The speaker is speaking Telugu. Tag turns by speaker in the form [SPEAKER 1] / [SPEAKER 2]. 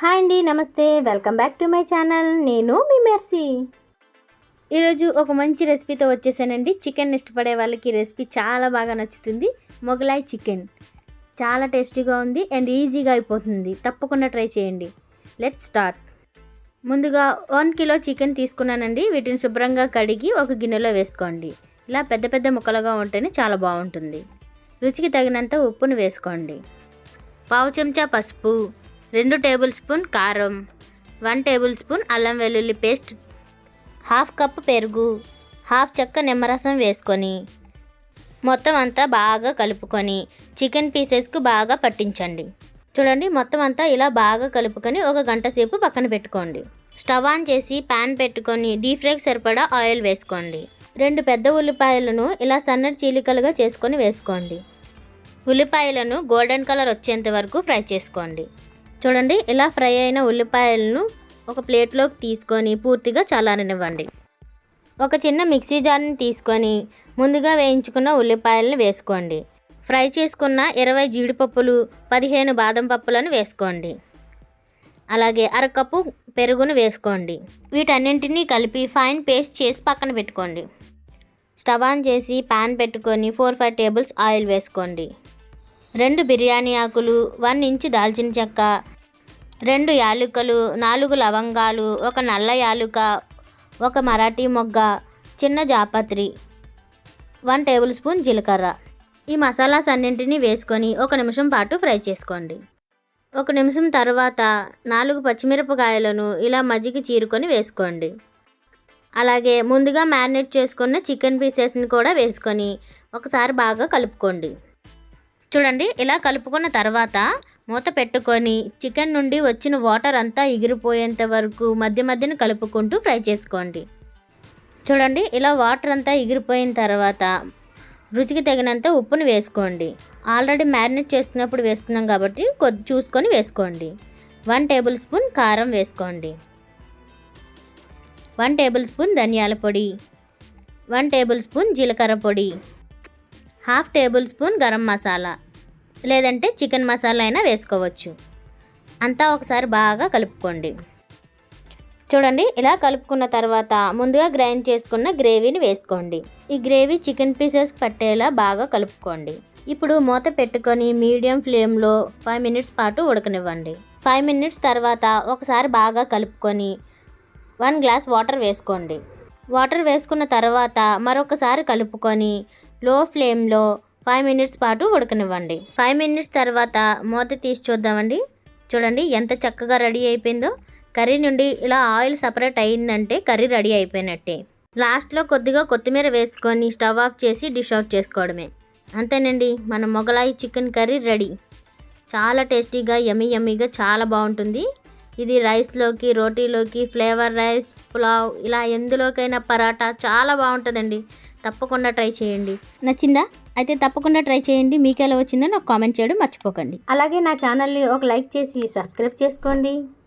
[SPEAKER 1] హాయ్ అండి నమస్తే. Welcome back to my channel. నేను మీ మెర్సీ. ఈరోజు ఒక మంచి రెసిపీతో వచ్చేసానండి. చికెన్ ఇష్టపడే వాళ్ళకి రెసిపీ చాలా బాగా నచ్చుతుంది. మొగలాయ్ చికెన్. చాలా టేస్టీగా ఉంది అండ్ ఈజీగా అయిపోతుంది. తప్పకుండా ట్రై చేయండి. Let start. ముందుగా వన్ కిలో చికెన్ తీసుకున్నానండి. వీటిని శుభ్రంగా కడిగి ఒక గిన్నెలో వేసుకోండి. ఇలా పెద్ద పెద్ద ముక్కలుగా ఉంటేనే చాలా బాగుంటుంది. రుచికి తగినంత ఉప్పును వేసుకోండి. పావు చెంచా పసుపు. రెండు టేబుల్ స్పూన్ కారం వన్ టేబుల్ స్పూన్ అల్లం వెల్లుల్లి పేస్ట్ హాఫ్ కప్ పెరుగు హాఫ్ చెక్క నిమ్మరసం వేసుకొని మొత్తం అంతా బాగా కలుపుకొని చికెన్ పీసెస్కు బాగా పట్టించండి. చూడండి మొత్తం అంతా ఇలా బాగా కలుపుకొని ఒక గంట సేపు పక్కన పెట్టుకోండి. స్టవ్ ఆన్ చేసి పాన్ పెట్టుకొని డీప్ ఫ్రైకి సరిపడా ఆయిల్ వేసుకోండి. రెండు పెద్ద ఉల్లిపాయలను ఇలా సన్నటి చీలికలుగా చేసుకొని వేసుకోండి. ఉల్లిపాయలను గోల్డెన్ కలర్ వచ్చేంత వరకు ఫ్రై చేసుకోండి. చూడండి ఇలా ఫ్రై అయిన ఉల్లిపాయలను ఒక ప్లేట్లోకి తీసుకొని పూర్తిగా చల్లారనివ్వండి. ఒక చిన్న మిక్సీ జార్ని తీసుకొని ముందుగా వేయించుకున్న ఉల్లిపాయలను వేసుకోండి. ఫ్రై చేసుకున్న ఇరవై జీడిపప్పులు పదిహేను బాదం పప్పులను వేసుకోండి. అలాగే అరకప్పు పెరుగును వేసుకోండి. వీటన్నింటినీ కలిపి ఫైన్ పేస్ట్ చేసి పక్కన పెట్టుకోండి. స్టవ్ ఆన్ చేసి పాన్ పెట్టుకొని ఫోర్ ఫైవ్ టేబుల్స్ ఆయిల్ వేసుకోండి. రెండు బిర్యానీ ఆకులు వన్ ఇంచ్ దాల్చిన చెక్క రెండు యాలుకలు నాలుగు లవంగాలు ఒక నల్ల యాలుక ఒక మరాఠీ మొగ్గ చిన్న జాపత్రి వన్ టేబుల్ స్పూన్ జీలకర్ర. ఈ మసాలాస్ అన్నింటినీ వేసుకొని ఒక నిమిషం పాటు ఫ్రై చేసుకోండి. ఒక నిమిషం తర్వాత నాలుగు పచ్చిమిరపకాయలను ఇలా మజ్జిగ చీరుకొని వేసుకోండి. అలాగే ముందుగా మ్యారినేట్ చేసుకున్న చికెన్ పీసెస్ని కూడా వేసుకొని ఒకసారి బాగా కలుపుకోండి. చూడండి ఇలా కలుపుకున్న తర్వాత మూత పెట్టుకొని చికెన్ నుండి వచ్చిన వాటర్ అంతా ఎగిరిపోయేంత వరకు మధ్య మధ్యన కలుపుకుంటూ ఫ్రై చేసుకోండి. చూడండి ఇలా వాటర్ అంతా ఎగిరిపోయిన తర్వాత రుచికి తగినంత ఉప్పును వేసుకోండి. ఆల్రెడీ మ్యారినేట్ చేసుకున్నప్పుడు వేస్తున్నాం కాబట్టి కొద్ది చూసుకొని వేసుకోండి. వన్ టేబుల్ స్పూన్ కారం వేసుకోండి. వన్ టేబుల్ స్పూన్ ధనియాల పొడి. వన్ టేబుల్ స్పూన్ జీలకర్ర పొడి. Half tablespoon garam masala. లేదంటే చికెన్ మసాలా అయినా వేసుకోవచ్చు. అంతా ఒకసారి బాగా కలుపుకోండి. చూడండి ఇలా కలుపుకున్న తర్వాత ముందుగా గ్రైండ్ చేసుకున్న గ్రేవీని వేసుకోండి. ఈ గ్రేవీ చికెన్ పీసెస్ పట్టేలా బాగా కలుపుకోండి. ఇప్పుడు మూత పెట్టుకొని మీడియం ఫ్లేమ్లో ఫైవ్ మినిట్స్ పాటు ఉడకనివ్వండి. ఫైవ్ మినిట్స్ తర్వాత ఒకసారి బాగా కలుపుకొని వన్ గ్లాస్ వాటర్ వేసుకోండి. వాటర్ వేసుకున్న తర్వాత మరొకసారి కలుపుకొని లో ఫ్లేమ్లో ఫైవ్ మినిట్స్ పాటు ఉడకనివ్వండి. ఫైవ్ మినిట్స్ తర్వాత మూత తీసి చూద్దామండి. చూడండి ఎంత చక్కగా రెడీ అయిపోయిందో. కర్రీ నుండి ఇలా ఆయిల్ సపరేట్ అయిందంటే కర్రీ రెడీ అయిపోయినట్టే. లాస్ట్లో కొద్దిగా కొత్తిమీర వేసుకొని స్టవ్ ఆఫ్ చేసి డిష్ అవుట్ చేసుకోవడమే. అంతేనండి మన మొగలాయి చికెన్ కర్రీ రెడీ. చాలా టేస్టీగా యమీ యమ్మీగా చాలా బాగుంటుంది. ఇది రైస్లోకి రోటీలోకి ఫ్లేవర్ రైస్ పులావ్ ఇలా ఎందులోకైనా పరాటా చాలా బాగుంటుందండి. తప్పకుండా ట్రై చేయండి. నచ్చిందా? అయితే తప్పకుండా ట్రై చేయండి. మీకు ఎలా వచ్చిందో నాకు కామెంట్ చేయడం మర్చిపోకండి. అలాగే నా ఛానల్ని ఒక లైక్ చేసి సబ్స్క్రైబ్ చేసుకోండి.